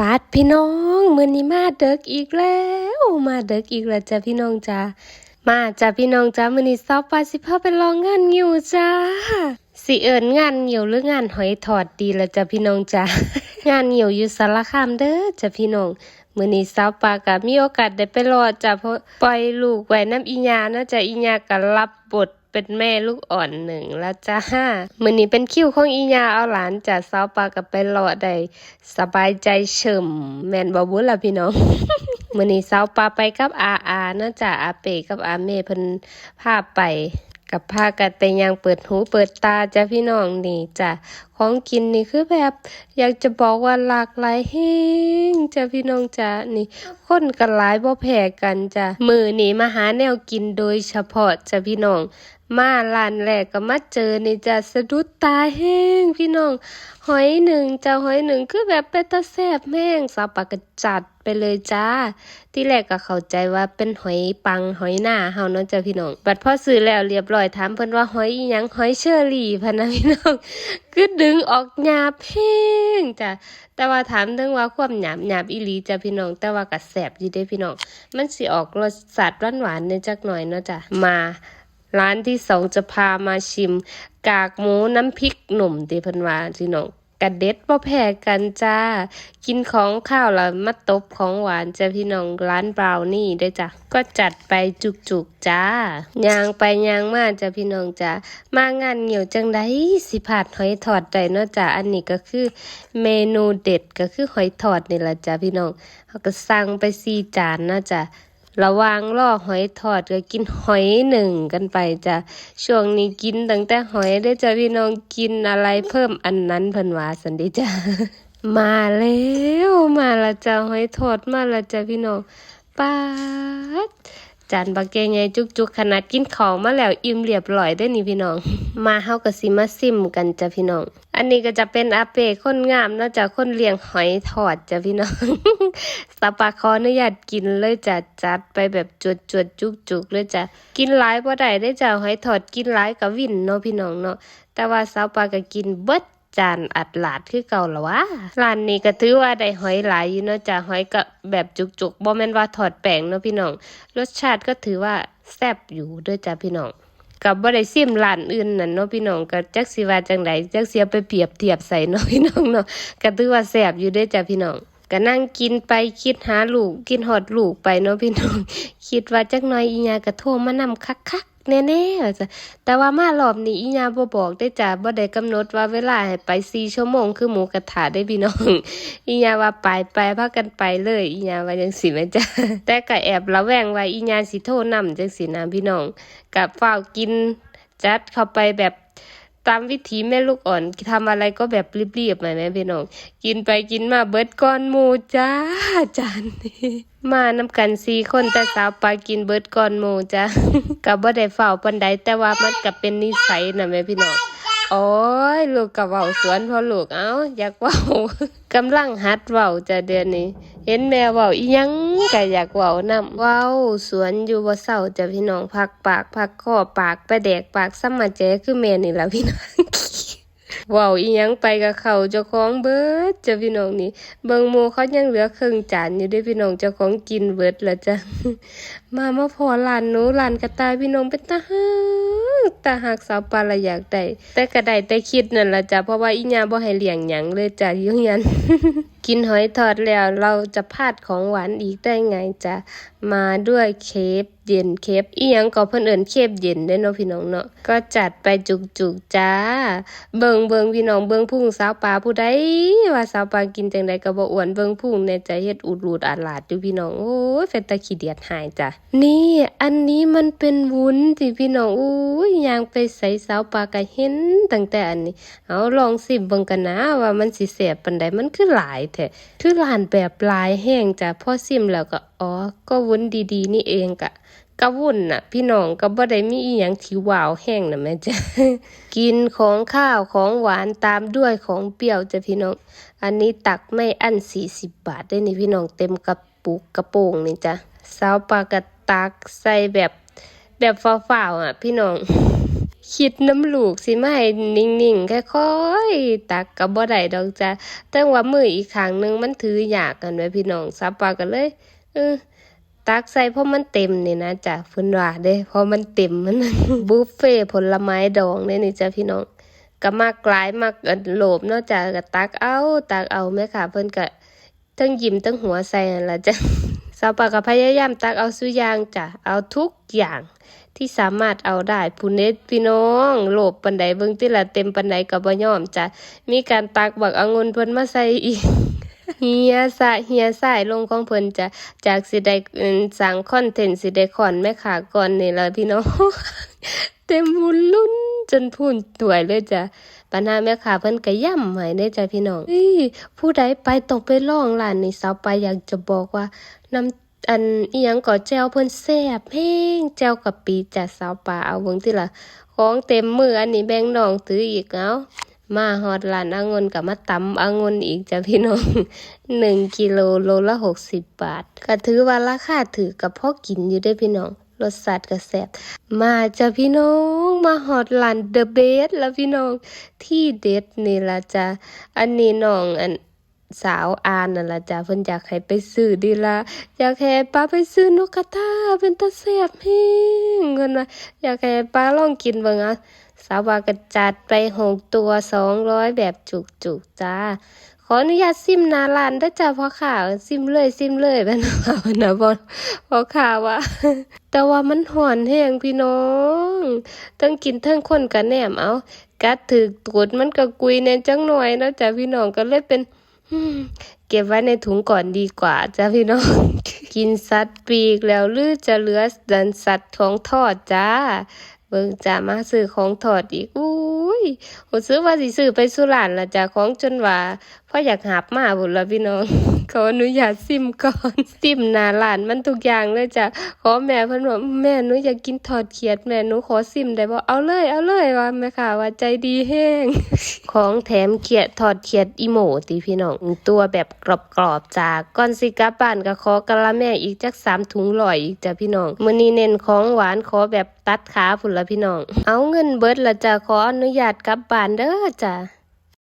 ปาดพี่น้องมือนี้มาเด็กอีกแล้ว มาเด็กอีกแล้วจ้ะพี่น้องจ้ามาจ้ะพี่น้องจ้ามือนี้ซาวปาสิพาไปลองงานอยู่จ้าสิเอิ้นงานเหี่ยวหรืองานหอยทอดดีละจ้ะพี่น้องจ้างานเหี่ยวอยู่สารคามเด้อจ้ะพี่น้องมือนี้สาวปาก็มีโอกาสได้ไปรอจ้ะเพราะปล่อยลูกไว้น้ำอีญานะจ้ะอีญาก็รับบท เป็นแม่ลูกอ่อนหนึ่งแล้วจ้ามือนี้เป็นคิวของอีญาเอาหลานจ้ะสาวปาก็ไปรอได้สบายใจเฉิมแมนบ่บุล่ะพี่น้องมือนี้สาวปาไปกับอาอานะจ้ะอาเปกับอาเมเพิ่นพาไปกับพากันไปยังเปิดหูเปิดตาจ้ะพี่น้องนี่จ้ะของกินนี่คือแบบอยากจะบอกว่าหลากหลายแห้งจ้ะพี่น้องจ้ะนี่คนกันหลายบ่แพ้กันจ้ะมือนี่มาหาแนวกินโดยเฉพาะจ้ะพี่น้อง มาร้านแรกก็มาเจอนี่จะสะดุดตาแห้งพี่น้อง หอยหนึ่งจ้ะหอยหนึ่งคือแบบเป็นตาแซบแม่งสาวปากกระจัดไปเลยจ้า ที่แรกก็เข้าใจว่าเป็นหอยปังหอยหน้าเฮาเนาะจ้ะพี่น้อง บัดพอซื้อแล้วเรียบร้อยถามเพิ่นว่าหอยอีหยังหอยเชอรี่พะนะพี่น้องคือดึงออกหยาบแห้งจ้ะแต่ว่าถามถึงว่าความหยาบหยาบอีหลีจ้ะพี่น้อง แต่ว่าก็แซ่บอยู่เด้พี่น้อง มันสิออกรสชาติหวานๆในจักหน่อยเนาะจ้ะมา ร้านที่สองจะพามาชิม กากหมูน้ำพริกหนุ่มติเพิ่นวาพี่น้องกระเด็ดบ่แพ้กันจ้า กินของข้าวแล้วมาตบของหวานจ้ะพี่น้องร้านบราวนี่ด้วยจ้ะก็จัดไปจุกๆจ้ายางไปยางมาจ้ะพี่น้องจ้ามางานเหนียวจังไดสิผาดหอยทอดได้เนาะจ้ะอันนี้ก็คือเมนูเด็ดก็คือหอยทอดนี่แหละจ้ะพี่น้องเขาก็สั่งไปสี่จานนะจ้ะ ระวางล่อหอยทอดก็กินหอยหนึ่งกันไปจ้ะช่วงนี้กินตั้งแต่หอยได้จ้ะพี่น้องกินอะไรเพิ่มอันนั้นเพิ่นว่าสันดิจ้ะมาแล้วมาละจ้ะหอยทอดมาละจ้ะพี่น้องป๊าด จานบักแกงใหญ่จุกๆขนาดกินของมาแล้วอิ่มเรียบร้อยได้นี่พี่น้อง มาเฮาก็สิมาซิมกันจ้ะพี่น้อง อันนี้ก็จะเป็นอาเปคนงามนาะจ้ะคนเลี้ยงหอยทอดจ้ะพี่น้องสปาขออนุญาตกินเลยจ้ะจัดไปแบบจวดจวดจุกจุกๆเลยจ้ะกินหลายบ่ได้ได้จ้ะหอยทอดกินหลายก็วินเนาะพี่น้องเนาะแต่ว่าสาวปาก็กินเบิด จานอัดหลาดคือเก่าละวะร้านนี้ก็ถือว่าได้หอยหลายอยู่เนาะจ้ะหอยก็แบบจุกๆบ่แม่นว่าทอดแป้งเนาะพี่น้อง รสชาติก็ถือว่าแซ่บอยู่ด้วยจ้ะพี่น้องกับบ่ได้ซิมร้านอื่นนั่นเนาะพี่น้องก็จักสิว่าจังไดจักเสียไปเปรียบเทียบใส่เนาะพี่น้องเนาะก็ถือว่าแซ่บอยู่ด้อจ้ะพี่น้องก็นั่งกินไปคิดหาลูก กินฮอดลูกไปเนาะพี่น้อง คิดว่าจักหน่อยอีหยาก็โทรมานำคักๆ แน่ๆว่าจ้ะแต่ว่ามารอบนี้อีญาบ่บอกได้จ้ะบ่ได้กำหนดว่าเวลาให้ไป4ชั่วโมงคือหมูกระทะได้พี่น้องอีญาว่าไปไปพากันไปเลยอีญาว่าจังสิแม่จ้ะแต่ก็แอบระแวงว่าอีญาสิโทรนำจังสินะพี่น้องกับฝ้าวกินจัดเข้าไปแบบ ตามวิถีแม่ลูกอ่อนทำอะไรก็แบบรีบๆหน่อยแม่พี่น้อง กินไปกินมาเบิดก้อนหมูจ้าจานนี้มานำกันสี่คนแต่สาวปลากินเบิดก้อนหมูจ้ากับบ่ได้เฝ้าปันใดแต่ว่ามันก็เป็นนิสัยนะแม่พี่น้อง โอ้ยลูกกับเว้าสวนพอลูกเอ้าอยากเว้ากำลังหัดเว้าจะเดือนนี้ เห็นแม่เว้าอียังก็อยากเว้านํเว้าสวนอยู่บ่เศร้าจะพี่น้องพักปากพักคอปากไปแดกปากซ้ำมาเจคือแม่นี่แหละพี่น้อง ว้าอีหยังไปกับเขาเจ้าของเบิดจ้ะพี่น้องนี่เบิงหมู่เขายังเหลือครึ่งจานอยู่ด้วยพี่น้องเจ้าของกินเบิดล้วจ้ะมามาพอร้านหนูร้านกระต่ายพี่น้องเป็นตาฮักตาหักสาวปลาละอยากได้แต่ก็ได้แต่คิดนั่นละจ้ะเพราะว่าอีหยาบ่ให้เลี้ยงหยังเลยจ้ะยุ่งยันกินหอยทอดแล้วเราจะพลาดของหวานอีกได้ไงจ้ะมาด้วยเคฟ เย็นเคฟอียังก็เพิ่นเอิ้นเคฟเย็นเด้เนาะพี่น้องเนาะก็จัดไปจุกๆจ้า เบิ่งเบิ่งพี่น้องเบิ่งพุ่งสาวปลาผู้ใดว่าสาวปลากินจังใดก็บ่อ้วนเบิ่งพุ่งในใจเฮ็ดอุดรูดอาลาดอยู่พี่น้องโอ้ยเป็นตาขี้เดียดหายจ้ะนี่อันนี้มันเป็นวุ้นสิพี่น้องอู้ยยางไปใส่สาวปลาก็เห็นตั้งแต่อันนี้เอาลองสิเบิ่งกันนะว่ามันสิแสบปานใดมันคือหลายแท้คือหลานแบบหลายแห้งจ้ะพอซิมแล้วก็อ๋อก็วุ้นดีๆ นี่เองกะ กะวุ่นน่ะ พี่น้องก็บ่ได้มีอีหยังที่ว้าวแห้งน่ะแม่จ้ะกินของข้าวของหวานตามด้วยของเปรี้ยวจ้ะพี่น้อง อันนี้ตักไม่อั้น40บบาทได้นี่พี่น้องเต็มกระปุกกระโปรงนี่จ้ะสาวปากระตักใส่แบบแบบฟ้าวๆอะ พี่น้องคิดน้ำลูกสิไมาให้นิ่งๆค่อยๆตักก็บ่ได้ดอกจ้ะแต่ว่ามืออีกข้างหนึงมันถือยากกันไว้พี่น้องซับปากันเลยเออ ตักใส่เพราะมันเต็มนี่นะจ้ะเพิ่นว่าเด้เพราะมันเต็มมันบุฟเฟ่ผลไม้ดองเด้นี่จ้ะพี่น้องก็มากลายมากเอิ้นโลภเนาะจ้ะก็ตักเอาตักเอาแม่ค่ะ เพิ่นก็ทั้งยิ้มทั้งหัวใส่นั่นล่ะจ้ะสาวปากก็พยายามตักเอาสุยางจ้ะเอาทุกอย่างที่สามารถเอาได้ผู้เน็ตพี่น้องโลภปันใดเบิ่งติละเต็มปันใดก็บ่ยอมจ้ะมีการตักบักองุ่นเพิ่นมาใส่อีก เฮียสะเฮียสายลงของเพิ่นจะจากสิได้เอิ่นสร้างคอนเทนต์สิได้คอนแม่ขาก่อนนี่ละพี่น้องเต็มบุญลุ้นจนพูนถวยเลยจ้ะปัญหาแม่ขาเพิ่นก็ย่ำให้ได้จ้ะพี่น้องเฮ้ยผู้ใดไปต้องไปล่องร้านนี้สาวไปอยากจะบอกว่าน้ำอันอียังก็แจวเพิ่นแซ่บแห้งแจวกะปิจ้ะสาวปลาเอาเบิ่งติละของเต็มมืออันนี้แบ่งน้องถืออีกเอา มาฮอดร้านองุ่นกับมาตำองุ่นอีกจ้ะพี่น้องหนึ่งกิโลโลละหกสิบบาท ก็ถือว่าราคาถือกับพ่อกินอยู่ได้พี่น้องรสชาติก็แซ่บมาจ้ะพี่น้องมาฮอดร้านเดอะเบสแล้วพี่น้องที่เด็ดนี่ละจ้ะอันนี้น้องอันสาวอานนั่นละจ้ะเพิ่นอยากให้ไปซื้อดีละอยากให้ป้าไปซื้อนกกระทาเป็นตาแซ่บแฮงเพิ่นว่าอยากให้ป้าลองกินเบิ่งอะ สาวาก็จัดไปหกตัวสองร้อยแบบจุกๆจ้า ขออนุญาตซิมนาร้านด้จ้าพ่อข่าวซิมเลยซิมเลยเป็นข่าวนะบอพ่อข่าวว่าแต่ว่ามันห่อนแห้งพี่น้องต้องกินทั้งคนกับแหนมเอากัดถือตูดมันก็กุยแน่จังหน่อยนะจ้าพี่น้องก็เลยเป็นเก็บไว้ในถุงก่อนดีกว่าจ้าพี่น้อง กินสัตว์ปีกแล้วหรือจะเหลือดันสัตว์ของทอดจ้า เบิ่งจ้ามาซื้อของถอดอีก อุ้ยโหซื้อว่าสิซื้อไปสุรานละจ้าของจนว่า เพราอยากหับมาบุญละพี่น้อง ขออนุญาตซิมก่อนซิมนาร้านมันทุกอย่างเลยจ้ะขอแม่เพิ่นว่าแม่หนูอยากกินทอดเขียดแม่หนูขอซิมได้บ่เอาเลย เอาเลยว่าแม่ค่ะว่าใจดีแห้งของแถมเขียดทอดเขียดอีโมติพี่น้องตัวแบบกรอบๆจ้าก่อนสิกลับบ้านก็ขอกะละแม่อีกจักสามถุงลอยอีกจ้ะพี่น้องมื้อนี้เน้นของหวานขอแบบตัดขาพุ่นละพี่น้อง เอาเงินเบิดละจ้ะขออนุญาตกลับบ้านเด้อจ้ะ